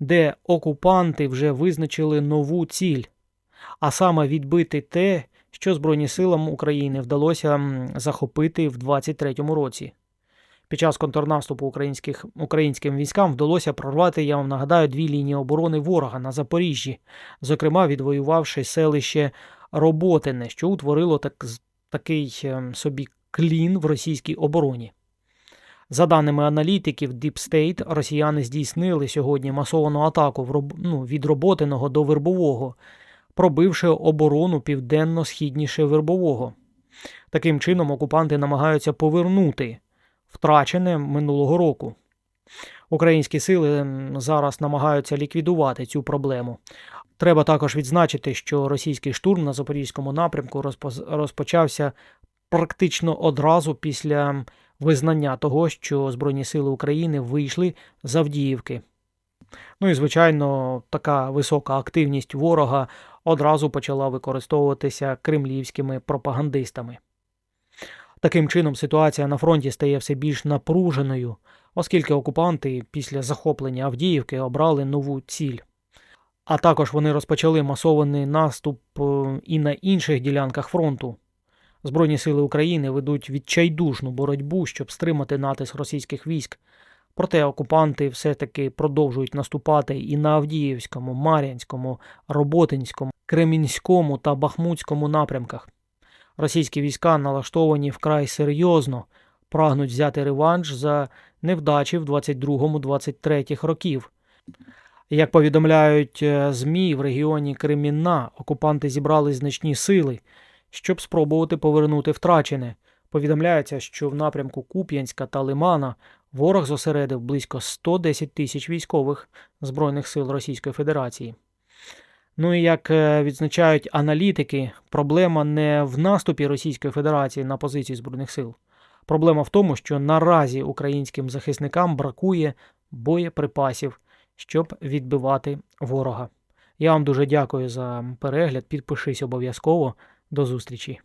де окупанти вже визначили нову ціль, а саме відбити те, що Збройні силам України вдалося захопити в 23-му році. Під час контрнаступу українських, українським військам вдалося прорвати, я вам нагадаю, дві лінії оборони ворога на Запоріжжі, зокрема відвоювавши селище Роботине, що утворило так, такий ем, собі клін в російській обороні. За даними аналітиків Deep State, росіяни здійснили сьогодні масовану атаку в роб... ну, від Роботиного до Вербового, пробивши оборону південно-східніше Вербового. Таким чином, окупанти намагаються повернути втрачене минулого року. Українські сили зараз намагаються ліквідувати цю проблему. Треба також відзначити, що російський штурм на запорізькому напрямку розпочався практично одразу після визнання того, що Збройні Сили України вийшли з Авдіївки. Ну і, звичайно, така висока активність ворога одразу почала використовуватися кремлівськими пропагандистами. Таким чином, ситуація на фронті стає все більш напруженою, оскільки окупанти після захоплення Авдіївки обрали нову ціль. А також вони розпочали масований наступ е, і на інших ділянках фронту. Збройні сили України ведуть відчайдушну боротьбу, щоб стримати натиск російських військ. Проте окупанти все-таки продовжують наступати і на Авдіївському, Мар'янському, Роботинському, Кремінському та Бахмутському напрямках. Російські війська налаштовані вкрай серйозно, прагнуть взяти реванш за невдачі в 22-23 років. Як повідомляють е, ЗМІ в регіоні Кремінна, окупанти зібрали значні сили, щоб спробувати повернути втрачене. Повідомляється, що в напрямку Куп'янська та Лимана ворог зосередив близько 110 тисяч військових Збройних сил Російської Федерації. Ну і як е, відзначають аналітики, проблема не в наступі Російської Федерації на позиції Збройних сил. Проблема в тому, що наразі українським захисникам бракує боєприпасів, щоб відбивати ворога. Я вам дуже дякую за перегляд. Підпишись обов'язково. До зустрічі!